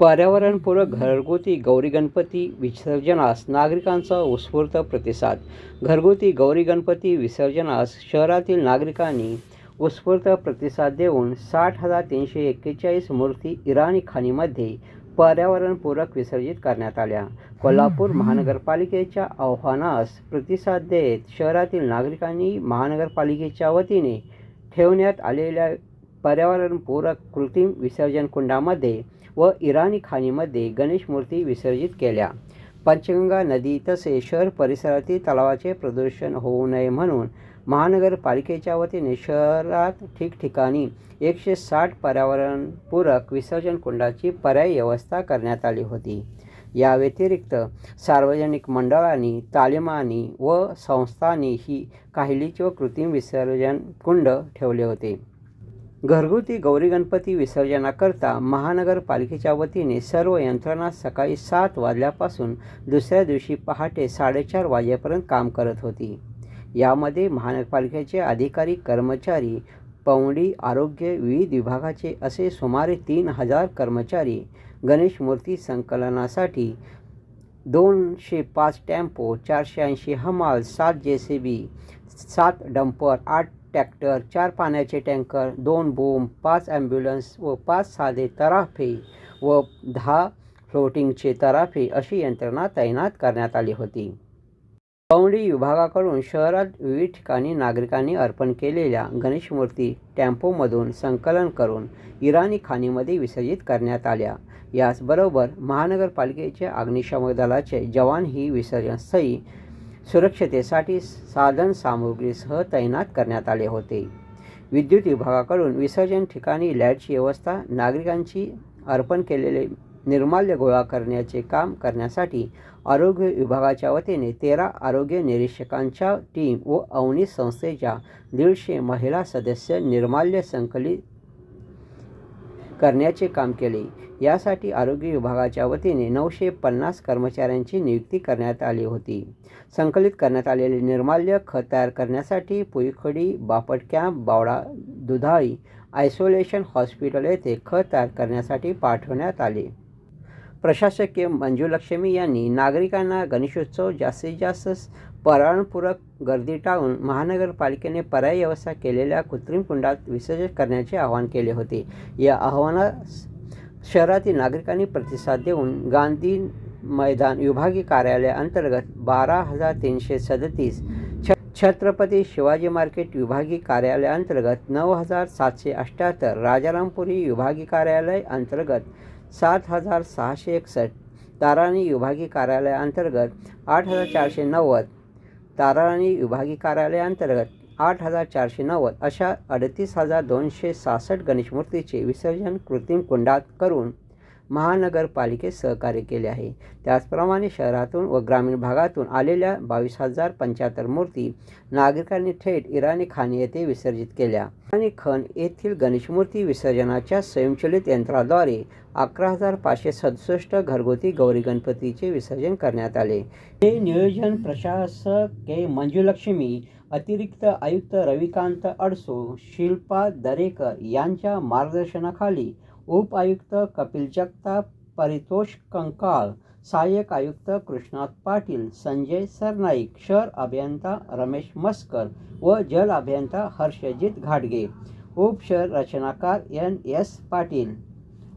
पर्यावरणपूरक घरगुती गौरी गणपती विसर्जनास नागरिकांचा उत्स्फूर्त प्रतिसाद. घरगुती गौरी गणपती विसर्जनास शहरातील नागरिकांनी उत्स्फूर्त प्रतिसाद देऊन साठ हजार तीनशे एक्केचाळीस मूर्ती इराणी खाणीमध्ये पर्यावरणपूरक विसर्जित करण्यात आल्या. कोल्हापूर महानगरपालिकेच्या आव्हानास प्रतिसाद देत शहरातील नागरिकांनी महानगरपालिकेच्या वतीने ठेवण्यात आलेल्या पर्यावरणपूरक कृत्रिम विसर्जन कुंडामध्ये व इराणी खाणीमध्ये गणेश मूर्ती विसर्जित केल्या. पंचगंगा नदी तसेच शहर परिसरातील तलावाचे प्रदूषण होऊ नये म्हणून महानगरपालिकेच्या वतीने शहरात ठिकठिकाणी एकशे साठ पर्यावरणपूरक विसर्जन कुंडाची पर्यायी व्यवस्था करण्यात आली होती. या व्यतिरिक्त सार्वजनिक मंडळांनी तालिमानी व संस्थांनी ही काहिलीचे व कृत्रिम विसर्जन कुंड ठेवले होते. घरगुती गौरी गणपती विसर्जनाकरता महानगरपालिकेच्या वतीने सर्व यंत्रणा सकाळी सात वाजल्यापासून दुसऱ्या दिवशी पहाटे साडेचार वाजेपर्यंत काम करत होती. यामध्ये महानगरपालिकेचे अधिकारी कर्मचारी पवडी आरोग्य विविध विभागाचे असे सुमारे तीन हजार कर्मचारी गणेश मूर्ती संकलनासाठी दोनशे पाच टेम्पो चारशे ऐंशी हमाल सात जे सी बी सात डंपर आठ टॅक्टर चार पाण्याचे टँकर दोन बूम पाच ॲम्ब्युलन्स व पाच साधे तराफे व दहा फ्लोटिंगचे तराफे अशी यंत्रणा तैनात करण्यात आली होती. पवंडी विभागाकडून शहरात विविध ठिकाणी नागरिकांनी अर्पण केलेल्या गणेश मूर्ती संकलन करून इराणी खाणीमध्ये विसर्जित करण्यात आल्या. याचबरोबर महानगरपालिकेच्या अग्निशमक दलाचे जवान ही विसर्जनस्थळी सुरक्षतेसाठी साधन सामुग्रीसह तैनात करण्यात आले होते. विद्युत विभागाकडून विसर्जन ठिकाणी लाईटची व्यवस्था नागरिकांची अर्पण केलेले निर्माल्य गोळा करण्याचे काम करण्यासाठी आरोग्य विभागाच्या वतीने तेरा आरोग्य निरीक्षकांच्या टीम व अवनी संस्थेच्या दीडशे महिला सदस्य निर्माल्य संकलित करण्याचे काम केले. यासाठी आरोग्य विभागाच्या वतीने नऊशे पन्नास कर्मचाऱ्यांची नियुक्ती करण्यात आली होती. संकलित करण्यात आलेले निर्माल्य खत तयार करण्यासाठी Puikhadi Bapat camp Bawada Dudhali isolation hospital येथे खत तयार करण्यासाठी पाठवण्यात आले. प्रशासकीय मंजुलक्ष्मी यांनी नागरिकांना गणेशोत्सव जास्तीत जास्त पर्यावरणपूरक गर्दी टाळून महानगरपालिकेने पर्यायी व्यवस्था केलेल्या कृत्रिम कुंडात विसर्जन करण्याचे आवाहन केले होते. या आव्हानास शहरातील नागरिकांनी प्रतिसाद देऊन गांधी मैदान विभागीय कार्यालयाअंतर्गत बारा हजार तीनशे सदतीस छ छत्रपती शिवाजी मार्केट विभागीय कार्यालयाअंतर्गत नऊ हजार सातशे अठ्ठ्याहत्तर राजारामपुरी विभागीय कार्यालय अंतर्गत सात हजार सहाशे एकसष्ट. ताराणी विभागीय कार्यालयाअंतर्गत आठ हजार चारशे नव्वद. ताराणी विभागीय कार्यालयाअंतर्गत आठ हजार चारशे नव्वद. अशा अडतीस हजार दोनशे सहासष्ट गणेश मूर्तीचे विसर्जन कृत्रिम कुंडात करून महानगरपालिकेत सहकार्य केले आहे. त्याचप्रमाणे शहरातून व ग्रामीण भागातून आलेल्या बावीस हजार पंच्याहत्तर मूर्ती नागरिकांनी थेट इराणी खान येथे विसर्जित केल्या. आणि खण येथील गणेश मूर्ती विसर्जनाच्या स्वयंचलित यंत्राद्वारे अकरा हजार पाचशे सदुसष्ट घरगुती गौरी गणपतीचे विसर्जन करण्यात आले. हे नियोजन प्रशासक के. मंजुलक्ष्मी अतिरिक्त आयुक्त रविकांत अडसो शिल्पा दरेकर यांच्या मार्गदर्शनाखाली उप आयुक्त कपिल जगताप परितोष कंकाळ सहाय्यक आयुक्त कृष्णात पाटील संजय सरनाईक शहर अभियंता रमेश मस्कर व जल अभियंता हर्षजित घाटगे. उपशहर रचनाकार एन. एस. पाटील.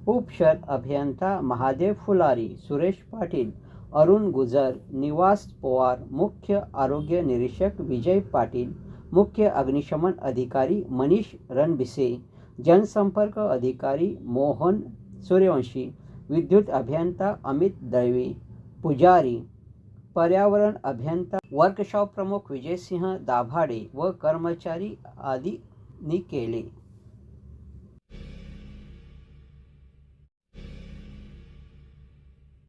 उपशर अभियंता महादेव फुलारी सुरेश पाटील अरुण गुजर निवास पवार मुख्य आरोग्य निरीक्षक विजय पाटील मुख्य अग्निशमन अधिकारी मनीष रणबिसे जनसंपर्क अधिकारी मोहन सूर्यवंशी विद्युत अभियंता अमित दळवी पुजारी पर्यावरण अभियंता वर्कशॉप प्रमुख विजयसिंह दाभाडे व कर्मचारी आदींनी केले.